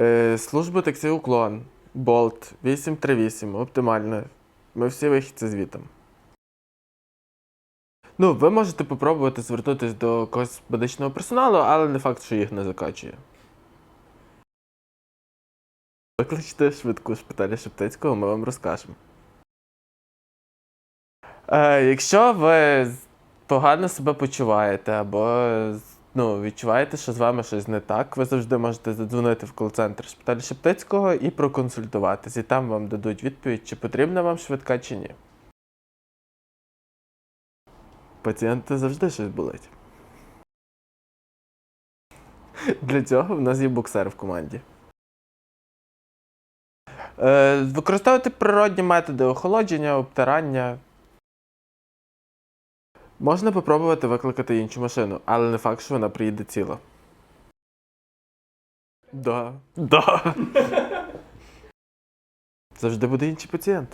Е, служба таксі Уклон, Болт, 838, оптимально. Ми всі вихідці звітом. Ну, ви можете попробувати звернутися до когось медичного персоналу, але не факт, що їх не закачує. Викличте швидку шпиталі Шептицького, ми вам розкажемо. Е, якщо ви погано себе почуваєте або ну, відчуваєте, що з вами щось не так, ви завжди можете задзвонити в кол-центр шпиталю Шептицького і проконсультуватись. І там вам дадуть відповідь, чи потрібна вам швидка, чи ні. Пацієнти завжди щось болить. Для цього в нас є боксер в команді. Е, використовувати природні методи охолодження, обтирання. Можна попробувати викликати іншу машину, але не факт, що вона приїде ціла. Да. Да. Завжди буде інший пацієнт.